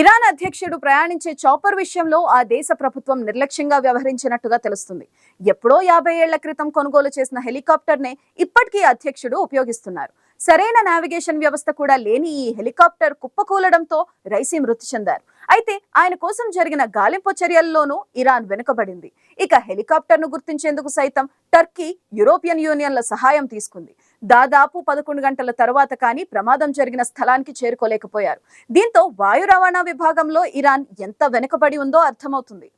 Iran అధ్యక్షుడు ప్రయాణించే chopper విషయంలో ఆ దేశ ప్రభుత్వం నిర్లక్ష్యంగా వ్యవహరించినట్టుగా తెలుస్తుంది. ఎప్పుడో యాభై ఏళ్ళ క్రితం కొనుగోలు చేసిన హెలికాప్టర్ నే ఇప్పటికీ అధ్యక్షుడు ఉపయోగిస్తున్నారు. సరైన నావిగేషన్ వ్యవస్థ కూడా లేని ఈ హెలికాప్టర్ కుప్పకూలడంతో రైసీ మృతి చెందారు. అయితే ఆయన కోసం జరిగిన గాలింపు చర్యల్లోనూ ఇరాన్ వెనుకబడింది. ఇక హెలికాప్టర్ను గుర్తించేందుకు సైతం టర్కీ యూరోపియన్ యూనియన్ల సహాయం తీసుకుంది. దాదాపు పదకొండు గంటల తర్వాత కానీ ప్రమాదం జరిగిన స్థలానికి చేరుకోలేకపోయారు. దీంతో వాయు రవాణా విభాగంలో ఇరాన్ ఎంత వెనుకబడి ఉందో అర్థమవుతుంది.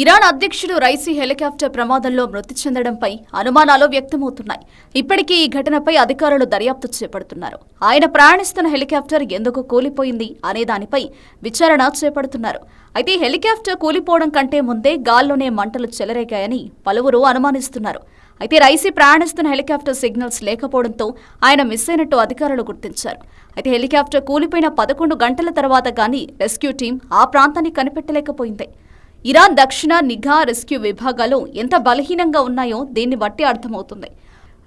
ఇరాన్ అధ్యక్షుడు రైసీ హెలికాప్టర్ ప్రమాదంలో మృతి చెందడంపై అనుమానాలు వ్యక్తమవుతున్నాయి. ఇప్పటికీ ఈ ఘటనపై అధికారులు దర్యాప్తు చేపడుతున్నారు. ఆయన ప్రయాణిస్తున్న హెలికాప్టర్ ఎందుకు కూలిపోయింది అనే దానిపై విచారణ చేపడుతున్నారు. అయితే హెలికాప్టర్ కూలిపోవడం కంటే ముందే గాల్లోనే మంటలు చెలరేగాయని పలువురు అనుమానిస్తున్నారు. అయితే రైసీ ప్రయాణిస్తున్న హెలికాప్టర్ సిగ్నల్స్ లేకపోవడంతో ఆయన మిస్ అయినట్టు అధికారులు గుర్తించారు. అయితే హెలికాప్టర్ కూలిపోయిన పదకొండు గంటల తర్వాత గానీ రెస్క్యూ టీం ఆ ప్రాంతాన్ని కనిపెట్టలేకపోయింది. ఇరాన్ దక్షిణ నిఘా రెస్క్యూ విభాగాలు ఎంత బలహీనంగా ఉన్నాయో దీన్ని బట్టి అర్థమవుతుంది.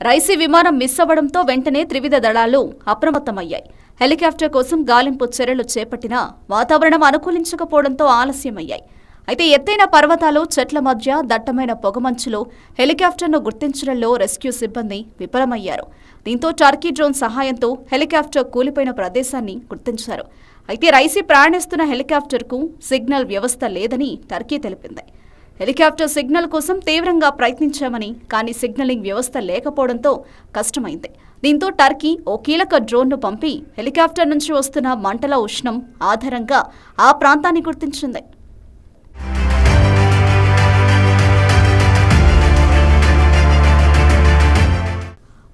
రైసీ విమానం మిస్ అవ్వడంతో వెంటనే త్రివిధ దళాలు అప్రమత్తమయ్యాయి. హెలికాప్టర్ కోసం గాలింపు చర్యలు చేపట్టినా వాతావరణం అనుకూలించకపోవడంతో ఆలస్యమయ్యాయి. అయితే ఎత్తైన పర్వతాలు చెట్ల మధ్య దట్టమైన పొగమంచులో హెలికాప్టర్ను గుర్తించడంలో రెస్క్యూ సిబ్బంది విఫలమయ్యారు. దీంతో టర్కీ డ్రోన్ సహాయంతో హెలికాప్టర్ కూలిపోయిన ప్రదేశాన్ని గుర్తించారు. అయితే రైసీ ప్రయాణిస్తున్న హెలికాప్టర్కు సిగ్నల్ వ్యవస్థ లేదని టర్కీ తెలిపింది. హెలికాప్టర్ సిగ్నల్ కోసం తీవ్రంగా ప్రయత్నించామని కానీ సిగ్నలింగ్ వ్యవస్థ లేకపోవడంతో కష్టమైంది. దీంతో టర్కీ ఓ కీలక డ్రోన్ను పంపి హెలికాప్టర్ నుంచి వస్తున్న మంటల ఉష్ణం ఆధారంగా ఆ ప్రాంతాన్ని గుర్తించింది.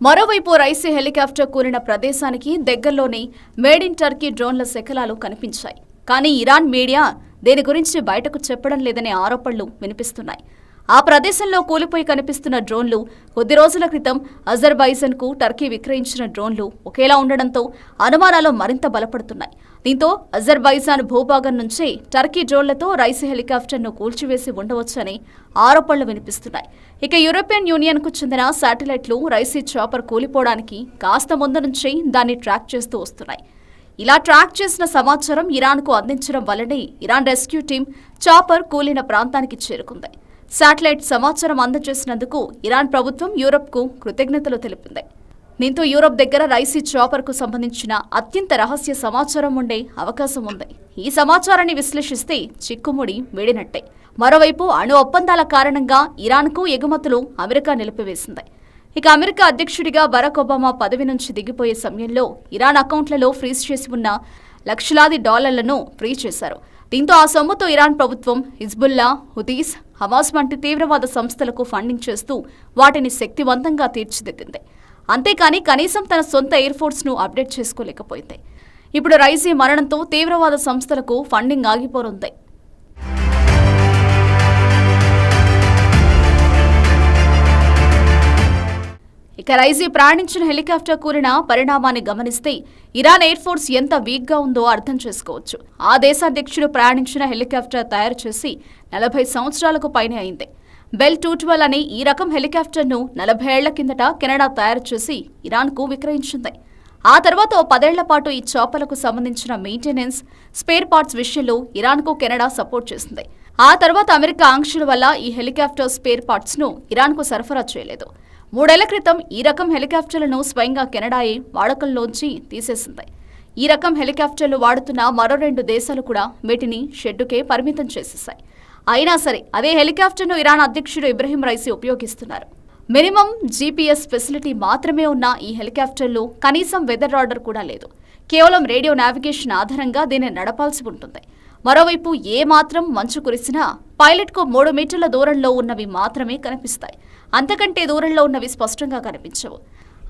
మరోవైపు రైసీ హెలికాప్టర్ కూలిన ప్రదేశానికి దగ్గరలోనే మేడ్ ఇన్ టర్కీ డ్రోన్ల శకలాలు కనిపించాయి. కానీ ఇరాన్ మీడియా దీని గురించి బయటకు చెప్పడం లేదనే ఆరోపణలు వినిపిస్తున్నాయి. ఆ ప్రదేశంలో కూలిపోయి కనిపిస్తున్న డ్రోన్లు కొద్ది రోజుల క్రితం అజర్బైజన్కు టర్కీ విక్రయించిన డ్రోన్లు ఒకేలా ఉండడంతో అనుమానాలు మరింత బలపడుతున్నాయి. దీంతో అజర్బైజాన్ భూభాగం నుంచే టర్కీ డ్రోన్లతో రైస్ హెలికాప్టర్ను కూల్చివేసి ఉండవచ్చని ఆరోపణలు వినిపిస్తున్నాయి. ఇక యూరోపియన్ యూనియన్కు చెందిన శాటిలైట్లు రైసీ చాపర్ కూలిపోవడానికి కాస్త ముందు నుంచి దాన్ని ట్రాక్ చేస్తూ వస్తున్నాయి. ఇలా ట్రాక్ చేసిన సమాచారం ఇరాన్కు అందించడం వల్లనే ఇరాన్ రెస్క్యూ టీం చాపర్ కూలిన ప్రాంతానికి చేరుకుంది. శాటిలైట్ సమాచారం అందజేసినందుకు ఇరాన్ ప్రభుత్వం యూరప్కు కృతజ్ఞతలు తెలిపింది. దీంతో యూరప్ దగ్గర రైసీ చాపర్కు సంబంధించిన అత్యంత రహస్య సమాచారం ఉండే అవకాశం ఉంది. ఈ సమాచారాన్ని విశ్లేషిస్తే చిక్కుముడి వేడినట్టే. మరోవైపు అణు ఒప్పందాల కారణంగా ఇరాన్కు ఎగుమతులు అమెరికా నిలిపివేసింది. ఇక అమెరికా అధ్యక్షుడిగా బరాక్ ఒబామా పదవి నుంచి దిగిపోయే సమయంలో ఇరాన్ అకౌంట్లలో ఫ్రీజ్ చేసి ఉన్న లక్షలాది డాలర్లను ఫ్రీ చేశారు. దీంతో ఆ సొమ్ముతో ఇరాన్ ప్రభుత్వం హిజ్బుల్లా హుదీస్ హమాస్ వంటి తీవ్రవాద సంస్థలకు ఫండింగ్ చేస్తూ వాటిని శక్తివంతంగా తీర్చిదిద్దింది. అంతేకాని కనీసం తన సొంత ఎయిర్ ఫోర్స్ను అప్డేట్ చేసుకోలేకపోయింది. ఇప్పుడు రైసీ మరణంతో తీవ్రవాద సంస్థలకు ఫండింగ్ ఆగిపోనుంది. ఇక రైజీ ప్రయాణించిన హెలికాప్టర్ కూలిన పరిణామాన్ని గమనిస్తే ఇరాన్ ఎయిర్ ఫోర్స్ ఎంత వీక్గా ఉందో అర్థం చేసుకోవచ్చు. ఆ దేశాధ్యక్షుడు ప్రయాణించిన హెలికాప్టర్ తయారు చేసి నలభై సంవత్సరాలకు పైనే అయింది. బెల్ టూ ట్వెల్వ్ అనే ఈ రకం హెలికాప్టర్ను నలభై ఏళ్ళ కిందట కెనడా తయారు చేసి ఇరాన్కు విక్రయించింది. ఆ తర్వాత ఓ పదేళ్ళ పాటు ఈ చేపలకు సంబంధించిన మెయింటెనెన్స్ స్పేర్ పార్ట్స్ విషయంలో ఇరాన్కు కెనడా సపోర్ట్ చేసింది. ఆ తర్వాత అమెరికా ఆంక్షల వల్ల ఈ హెలికాప్టర్ స్పేర్ పార్ట్స్ను ఇరాన్కు సరఫరా చేయలేదు. మూడేళ్ళ క్రితం ఈ రకం హెలికాప్టర్లను స్వయంగా కెనడాయే వాడకంలోంచి తీసేసింది. ఈ రకం హెలికాప్టర్లు వాడుతున్న మరో రెండు దేశాలు కూడా వీటిని షెడ్డుకే పరిమితం చేసేశాయి. అయినా సరే అదే హెలికాప్టర్ను ఇరాన్ అధ్యక్షుడు ఇబ్రహీం రైసీ ఉపయోగిస్తున్నారు. మినిమం జీపీఎస్ ఫెసిలిటీ మాత్రమే ఉన్న ఈ హెలికాప్టర్లు కనీసం వెదర్ రాడర్ కూడా లేదు. కేవలం రేడియో నావిగేషన్ ఆధారంగా దీన్ని నడపాల్సి ఉంటుంది. మరోవైపు ఏ మాత్రం మంచు కురిసినా పైలట్కు మూడు మీటర్ల దూరంలో ఉన్నవి మాత్రమే కనిపిస్తాయి. అంతకంటే దూరంలో ఉన్నవి స్పష్టంగా కనిపించవు.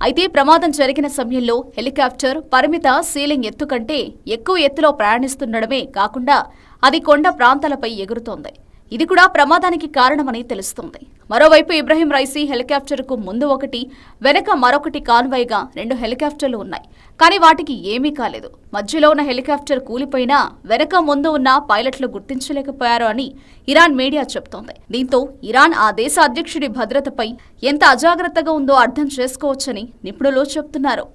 అయితే ప్రమాదం జరిగిన సమయంలో హెలికాప్టర్ పరిమిత సీలింగ్ ఎత్తు కంటే ఎక్కువ ఎత్తులో ప్రయాణిస్తుండడమే కాకుండా అది కొండ ప్రాంతాలపై ఎగురుతోంది. ఇది కూడా ప్రమాదానికి కారణమని తెలుస్తోంది. మరోవైపు ఇబ్రహీం రైసీ హెలికాప్టర్కు ముందు ఒకటి వెనక మరొకటి కాన్వాయ్గా రెండు హెలికాప్టర్లు ఉన్నాయి. కానీ వాటికి ఏమీ కాలేదు. మధ్యలో ఉన్న హెలికాప్టర్ కూలిపోయినా వెనక ముందు ఉన్న పైలట్లు గుర్తించలేకపోయారు అని ఇరాన్ మీడియా చెబుతోంది. దీంతో ఇరాన్ ఆ దేశ అధ్యక్షుడి భద్రతపై ఎంత అజాగ్రత్తగా ఉందో అర్థం చేసుకోవచ్చని నిపుణులు చెబుతున్నారు.